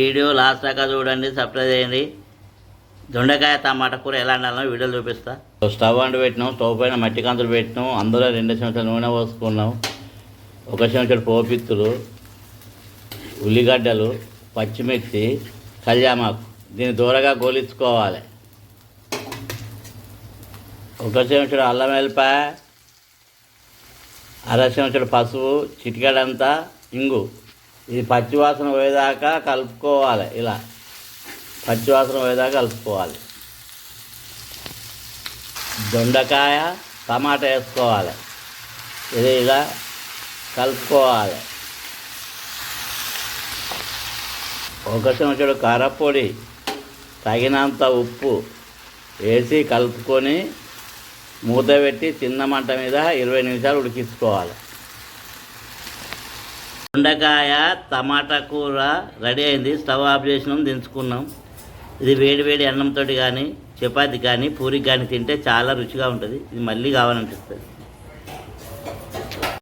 Video last దాకా చూడండి subscribe చేయండి. దొండకాయ టమాటా కూర ఎలా వండాలో వీడియో చూపిస్తా. స్టవ్ అండి పెట్టినాం స్టవ్ పైన మట్టి కంతులు పెట్టినాం అందులో రెండు చెంచాలు నూనె పోసుకున్నాం ఒక చెంచాడు పోపిత్తులు ఉల్లిగడ్డలు పచ్చిమిర్చి కళ్యామాకు. దీన్ని దూరగా గోలించుకోవాలి. ఒక చెంచుడు అల్లం వెల్లిపాయ అర చెంచుడు పసుపు చిటికడంతా ఇంగు. ఇది పచ్చివాసన పోయేదాకా కలుపుకోవాలి ఇలా. పచ్చివాసన పోయేదాకా కలుపుకోవాలి. దొండకాయ టమాటా వేసుకోవాలి. ఇది ఇలా కలుపుకోవాలి. ఒక చెంచుడు కారపొడి తగినంత ఉప్పు వేసి కలుపుకొని మూత పెట్టి చిన్న మంట మీద ఇరవై నిమిషాలు ఉడికించుకోవాలి. దొండకాయ టమాటా కూర రెడీ అయింది. స్టవ్ ఆఫ్ చేసినాం దించుకున్నాం. ఇది వేడి వేడి అన్నంతో కానీ చపాతి కానీ పూరికి కానీ తింటే చాలా రుచిగా ఉంటుంది. ఇది మళ్ళీ కావాలనిపిస్తుంది.